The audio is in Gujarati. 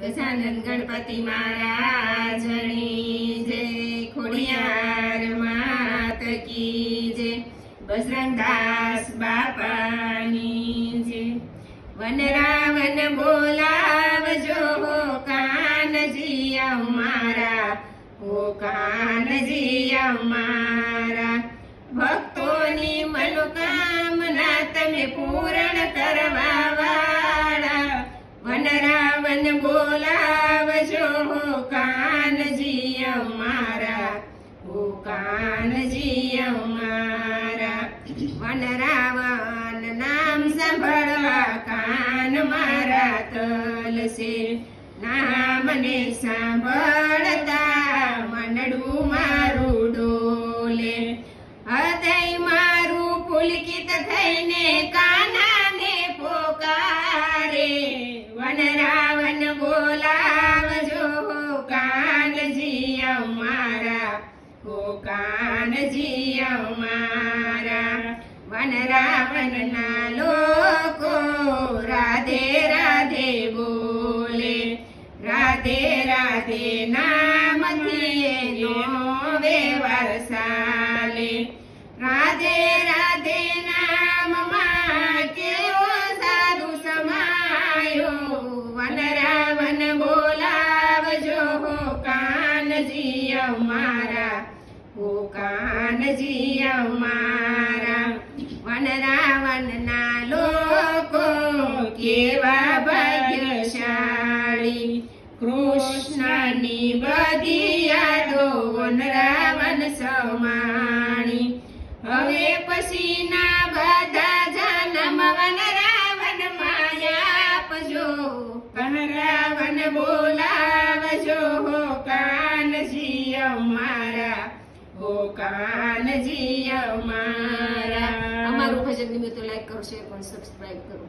ગજાનંદ ગણપતિ મહારાજની જય ખોડિયાર માત કી જય બજરંગદાસ બાપાની જય વન રાવન બોલાવજો, હો કાનજી અમારા, હો કાનજી અમારા. ભક્તોની મનોકામના તમે પૂરણ કરવા વાળા. વન રાવણ બોલાવજો કાનજી અમારા ઓ કાનજી અમારા. વન રાવણ નામ સાંભળવા કાન મારા તલશે નામને સાંભળતા મનડું મારું ડોલે. હૃદય મારું પુલકિત થઈને કાનાને પોકારે. વન રાવણ બોલાવજો, કાનજી અમારા હો કાનજી અમારા. વન રાવણના લોકો રાધે રાધે બોલે, રાધે રાધે નામથી વ્યવહાર ચાલે. રાધે રાધે વન રાવણ બોલાવજો હો કાનજી અમારા હો કાનજી અમારા વન રાવણના લોકો કેવા ભાગ્યશાળી. કૃષ્ણની બધી યાદો વન રાવણ સમાણી. હવે પછીના બધા કન રાવણ બોલાવજો હો કાનજી અમારા હો કાનજી અમારા અમારું ભજન નિમિત્તે લાઈક કરો શેર પણ સબસ્ક્રાઇબ કરો.